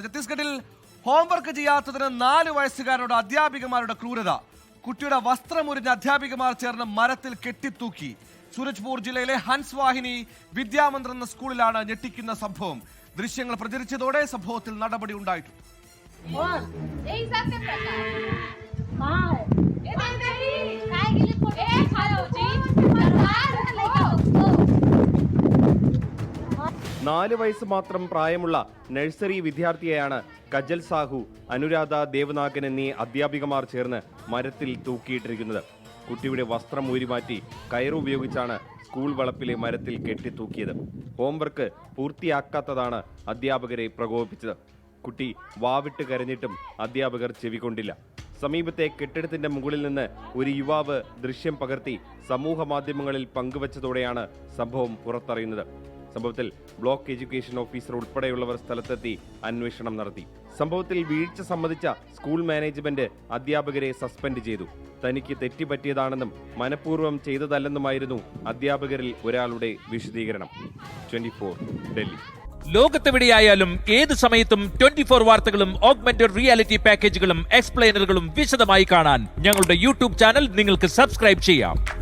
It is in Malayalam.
ഛത്തീസ്ഗഡിൽ ഹോംവർക്ക് ചെയ്യാത്തതിന് നാല് വയസ്സുകാരോട് അധ്യാപികമാരുടെ ക്രൂരത. കുട്ടിയുടെ വസ്ത്രമുരിഞ്ഞ അധ്യാപികമാർ ചേർന്ന് മരത്തിൽ കെട്ടിത്തൂക്കി. സൂരജ്പൂർ ജില്ലയിലെ ഹൻസ് വാഹിനി വിദ്യാമന്ദിർ എന്ന സ്കൂളിലാണ് ഞെട്ടിക്കുന്ന സംഭവം. ദൃശ്യങ്ങൾ പ്രചരിച്ചതോടെ സംഭവത്തിൽ നടപടി ഉണ്ടായിട്ടുണ്ട്. നാല് വയസ്സ് മാത്രം പ്രായമുള്ള നഴ്സറി വിദ്യാർത്ഥിയെയാണ് കജൽ സാഹു അനുരാധ ദേവനാഗൻ എന്നീ അധ്യാപികമാർ ചേർന്ന് മരത്തിൽ തൂക്കിയിട്ടിരിക്കുന്നത്. കുട്ടിയുടെ വസ്ത്രം ഊരിമാറ്റി കയറുപയോഗിച്ചാണ് സ്കൂൾ വളപ്പിലെ മരത്തിൽ കെട്ടിത്തൂക്കിയത്. ഹോംവർക്ക് പൂർത്തിയാക്കാത്തതാണ് അധ്യാപകരെ പ്രകോപിപ്പിച്ചത്. കുട്ടി വാവിട്ട് കരഞ്ഞിട്ടും അധ്യാപകർ ചെവികൊണ്ടില്ല. സമീപത്തെ കെട്ടിടത്തിന്റെ മുകളിൽ നിന്ന് ഒരു യുവാവ് ദൃശ്യം പകർത്തി സമൂഹ മാധ്യമങ്ങളിൽ പങ്കുവച്ചതോടെയാണ് സംഭവം പുറത്തറിയുന്നത്. സംഭവത്തിൽ ബ്ലോക്ക് എഡ്യൂക്കേഷൻ ഓഫീസർ ഉൾപ്പെടെയുള്ളവർ സ്ഥലത്തെത്തി അന്വേഷണം നടത്തി. സംഭവത്തിൽ വീഴ്ച സംബന്ധിച്ച സ്കൂൾ മാനേജ്മെന്റ് അധ്യാപകരെ സസ്പെൻഡ് ചെയ്തു. തനിക്ക് തെറ്റിപ്പറ്റിയതാണെന്നും മനഃപൂർവം ചെയ്തതല്ലെന്നുമായിരുന്നു അധ്യാപകരിൽ ഒരാളുടെ വിശദീകരണം. ട്വന്റി ഡൽഹി. ലോകത്തെവിടെയായാലും ഏത് സമയത്തും ട്വന്റി ഫോർ വാർത്തകളും ഓഗ്മെന്റഡ് റിയാലിറ്റി പാക്കേജുകളും എക്സ്പ്ലെയിനറുകളും വിശദമായി കാണാൻ ഞങ്ങളുടെ യൂട്യൂബ് ചാനൽ നിങ്ങൾക്ക് സബ്സ്ക്രൈബ് ചെയ്യാം.